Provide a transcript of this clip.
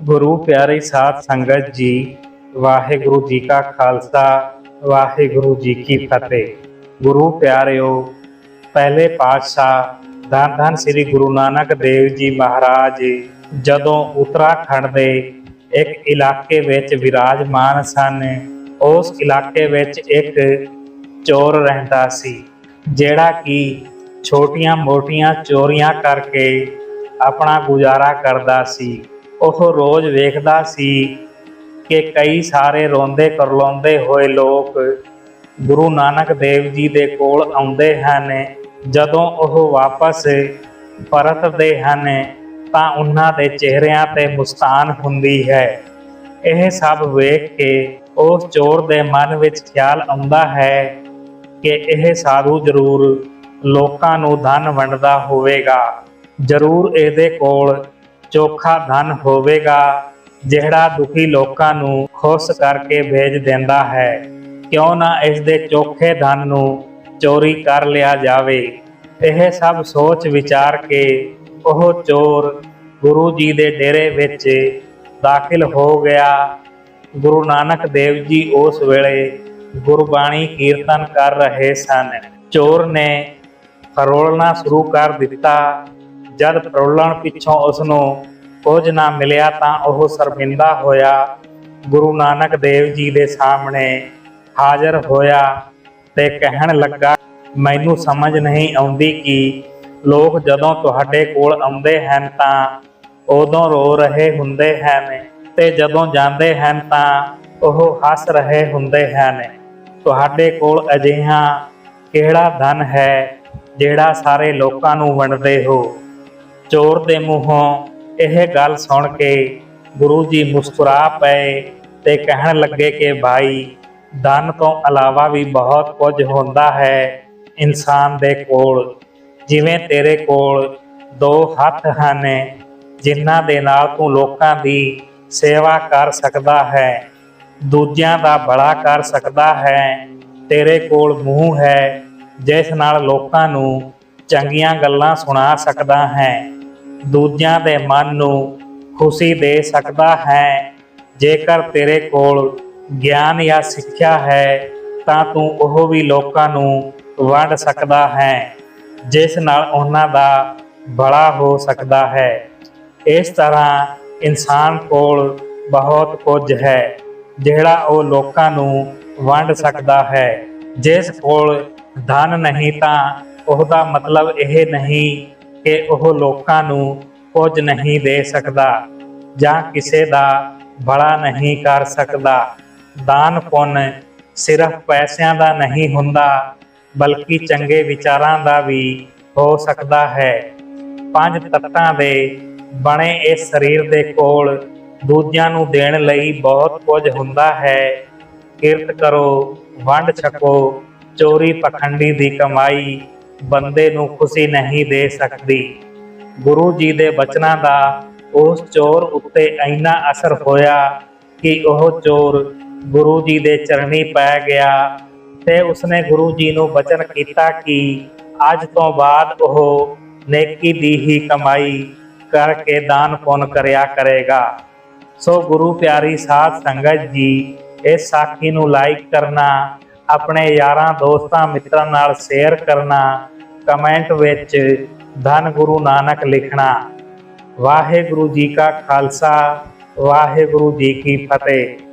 ਗੁਰੂ ਪਿਆਰੀ ਸਾਧ ਸੰਗਤ ਜੀ, ਵਾਹਿਗੁਰੂ ਜੀ ਕਾ ਖਾਲਸਾ, ਵਾਹਿਗੁਰੂ ਜੀ ਕੀ ਫਤਿਹ। ਗੁਰੂ ਪਿਆਰਿਓ, ਪਹਿਲੇ ਪਾਤਸ਼ਾਹ ਧੰਨ ਧੰਨ ਸ੍ਰੀ ਗੁਰੂ ਨਾਨਕ ਦੇਵ ਜੀ ਮਹਾਰਾਜ ਜਦੋਂ ਉੱਤਰਾਖੰਡ ਦੇ ਇੱਕ ਇਲਾਕੇ ਵਿੱਚ ਵਿਰਾਜਮਾਨ ਸਨ, ਉਸ ਇਲਾਕੇ ਵਿੱਚ ਇੱਕ ਚੋਰ ਰਹਿੰਦਾ ਸੀ, ਜਿਹੜਾ ਕਿ ਛੋਟੀਆਂ-ਮੋਟੀਆਂ ਚੋਰੀਆਂ ਕਰਕੇ ਆਪਣਾ ਗੁਜ਼ਾਰਾ ਕਰਦਾ ਸੀ। ਉਹ ਰੋਜ਼ ਵੇਖਦਾ ਸੀ ਕਿ ਕਈ ਸਾਰੇ ਰੋਂਦੇ ਕਰਲਾਉਂਦੇ ਹੋਏ ਲੋਕ ਗੁਰੂ ਨਾਨਕ ਦੇਵ ਜੀ ਦੇ ਕੋਲ ਆਉਂਦੇ ਹਨ। ਜਦੋਂ ਉਹ ਵਾਪਸ ਪਰਤਦੇ ਹਨ, ਤਾਂ ਉਹਨਾਂ ਦੇ ਚਿਹਰਿਆਂ ਤੇ ਮੁਸਕਾਨ ਹੁੰਦੀ ਹੈ। ਇਹ ਸਭ ਵੇਖ ਕੇ ਉਸ ਚੋਰ ਦੇ ਮਨ ਵਿੱਚ ਖਿਆਲ ਆਉਂਦਾ ਹੈ ਕਿ ਇਹ ਸਾਧੂ ਜ਼ਰੂਰ ਲੋਕਾਂ ਨੂੰ ਧਨ ਵੰਡਦਾ ਹੋਵੇਗਾ। ਜ਼ਰੂਰ ਇਹਦੇ ਕੋਲ ਚੋਖਾ ਧਨ ਹੋਵੇਗਾ, ਜਿਹੜਾ ਦੁਖੀ ਲੋਕਾਂ ਨੂੰ ਖੁਸ਼ ਕਰਕੇ ਭੇਜ ਦਿੰਦਾ ਹੈ। ਕਿਉਂ ਨਾ ਇਸ ਦੇ ਚੋਖੇ ਧਨ ਨੂੰ ਚੋਰੀ ਕਰ ਲਿਆ ਜਾਵੇ। ਇਹ ਸਭ ਸੋਚ ਵਿਚਾਰ ਕੇ ਉਹ ਚੋਰ ਗੁਰੂ ਜੀ ਦੇ ਡੇਰੇ ਵਿੱਚ ਦਾਖਲ ਹੋ ਗਿਆ। ਗੁਰੂ ਨਾਨਕ ਦੇਵ ਜੀ ਉਸ ਵੇਲੇ ਗੁਰਬਾਣੀ ਕੀਰਤਨ ਕਰ ਰਹੇ ਸਨ। ਚੋਰ ਨੇ ਫਰੋਲਣਾ ਸ਼ੁਰੂ ਕਰ ਦਿੱਤਾ। ਜਦ ਟਰੋਲਣ ਪਿੱਛੋਂ ਉਸ ਨੂੰ ਕੁਝ ਨਾ ਮਿਲਿਆ ਤਾਂ ਉਹ ਸ਼ਰਮਿੰਦਾ ਹੋਇਆ। ਗੁਰੂ ਨਾਨਕ ਦੇਵ ਜੀ ਦੇ ਸਾਹਮਣੇ ਹਾਜ਼ਰ ਹੋਇਆ ਤੇ ਕਹਿਣ ਲੱਗਾ, ਮੈਨੂੰ ਸਮਝ ਨਹੀਂ ਆਉਂਦੀ ਕਿ ਲੋਕ ਜਦੋਂ ਤੁਹਾਡੇ ਕੋਲ ਆਉਂਦੇ ਹਨ ਤਾਂ ਉਦੋਂ ਰੋ ਰਹੇ ਹੁੰਦੇ ਹਨ ਤੇ ਜਦੋਂ ਜਾਂਦੇ ਹਨ ਤਾਂ ਉਹ ਹੱਸ ਰਹੇ ਹੁੰਦੇ ਹਨ। ਤੁਹਾਡੇ ਕੋਲ ਅਜਿਹਾ ਕਿਹੜਾ ਧਨ ਹੈ ਜਿਹੜਾ ਸਾਰੇ ਲੋਕਾਂ ਨੂੰ ਵੰਡਦੇ ਹੋ? ਚੋਰ ਦੇ ਮੂੰਹੋਂ ਇਹ ਗੱਲ ਸੁਣ ਕੇ ਗੁਰੂ ਜੀ ਮੁਸਕਰਾ ਪਏ ਤੇ ਕਹਿਣ ਲੱਗੇ ਕਿ ਭਾਈ ਧਨ ਤੋਂ ਇਲਾਵਾ ਵੀ ਬਹੁਤ ਕੁਝ ਹੁੰਦਾ ਹੈ ਇਨਸਾਨ ਦੇ ਕੋਲ। ਜਿਵੇਂ ਤੇਰੇ ਕੋਲ ਦੋ ਹੱਥ ਹਨ, ਜਿਨ੍ਹਾਂ ਦੇ ਨਾਲ ਤੂੰ ਲੋਕਾਂ ਦੀ ਸੇਵਾ ਕਰ ਸਕਦਾ ਹੈ, ਦੂਜਿਆਂ ਦਾ ਭਲਾ ਕਰ ਸਕਦਾ ਹੈ, ਤੇਰੇ ਕੋਲ ਮੂੰਹ ਹੈ, ਜਿਸ ਨਾਲ ਲੋਕਾਂ ਨੂੰ ਚੰਗੀਆਂ ਗੱਲਾਂ ਸੁਣਾ ਸਕਦਾ ਹੈ। ਦੂਜਿਆਂ ਦੇ ਮਨ ਨੂੰ ਖੁਸ਼ੀ ਦੇ ਸਕਦਾ ਹੈ। ਜੇਕਰ ਤੇਰੇ ਕੋਲ ਗਿਆਨ ਜਾਂ ਸਿੱਖਿਆ ਹੈ, ਤਾਂ ਤੂੰ ਉਹ ਵੀ ਲੋਕਾਂ ਨੂੰ ਵੰਡ ਸਕਦਾ ਹੈ, ਜਿਸ ਨਾਲ ਉਹਨਾਂ ਦਾ ਭਲਾ ਹੋ ਸਕਦਾ ਹੈ। ਇਸ ਤਰ੍ਹਾਂ ਇਨਸਾਨ ਕੋਲ ਬਹੁਤ ਕੁਝ ਹੈ, ਜਿਹੜਾ ਉਹ ਲੋਕਾਂ ਨੂੰ ਵੰਡ ਸਕਦਾ ਹੈ। ਜਿਸ ਕੋਲ ਧਨ ਨਹੀਂ ਤਾਂ ਉਹਦਾ ਮਤਲਬ ਇਹ ਨਹੀਂ ਕਿ ਉਹ ਲੋਕਾਂ ਨੂੰ ਕੁਝ ਨਹੀਂ ਦੇ ਸਕਦਾ ਜਾਂ ਕਿਸੇ ਦਾ ਭਲਾ ਨਹੀਂ ਕਰ ਸਕਦਾ। ਦਾਨ ਪੁੰਨ ਸਿਰਫ ਪੈਸਿਆਂ ਦਾ ਨਹੀਂ ਹੁੰਦਾ, ਬਲਕਿ ਚੰਗੇ ਵਿਚਾਰਾਂ ਦਾ ਵੀ ਹੋ ਸਕਦਾ ਹੈ। ਪੰਜ ਤੱਤਾਂ ਦੇ ਬਣੇ ਇਸ ਸਰੀਰ ਦੇ ਕੋਲ ਦੂਜਿਆਂ ਨੂੰ ਦੇਣ ਲਈ ਬਹੁਤ ਕੁਝ ਹੁੰਦਾ ਹੈ। ਕਿਰਤ ਕਰੋ, ਵੰਡ ਛਕੋ ਚੋਰੀ ਪਖੰਡੀ ਦੀ ਕਮਾਈ ਬੰਦੇ ਨੂੰ ਖੁਸ਼ੀ ਨਹੀਂ ਦੇ ਸਕਦੀ। ਗੁਰੂ ਜੀ ਦੇ ਬਚਨਾਂ ਦਾ ਉਸ ਚੋਰ ਉੱਤੇ ਇੰਨਾ ਅਸਰ ਹੋਇਆ ਕਿ ਉਹ ਚੋਰ ਗੁਰੂ ਜੀ ਦੇ ਚਰਨੀ ਪੈ ਗਿਆ ਤੇ ਉਸਨੇ ਗੁਰੂ ਜੀ ਨੂੰ ਬਚਨ ਕੀਤਾ ਕਿ ਅੱਜ ਤੋਂ ਬਾਅਦ ਉਹ ਨੇਕੀ ਦੀ ਹੀ ਕਮਾਈ ਕਰਕੇ ਦਾਨ ਪੁੰਨ ਕਰਿਆ ਕਰੇਗਾ। ਸੋ ਗੁਰੂ ਪਿਆਰੀ ਸਾਧ ਸੰਗਤ ਜੀ, ਇਸ ਸਾਖੀ ਨੂੰ ਲਾਈਕ ਕਰਨਾ ਆਪਣੇ ਯਾਰਾਂ, ਦੋਸਤਾਂ, ਮਿੱਤਰਾਂ ਨਾਲ ਸ਼ੇਅਰ ਕਰਨਾ ਕਮੈਂਟ ਵਿੱਚ ਧੰਨ ਗੁਰੂ ਨਾਨਕ ਲਿਖਣਾ। ਵਾਹਿਗੁਰੂ ਜੀ ਕਾ ਖਾਲਸਾ, ਵਾਹਿਗੁਰੂ ਜੀ ਕੀ ਫਤਿਹ।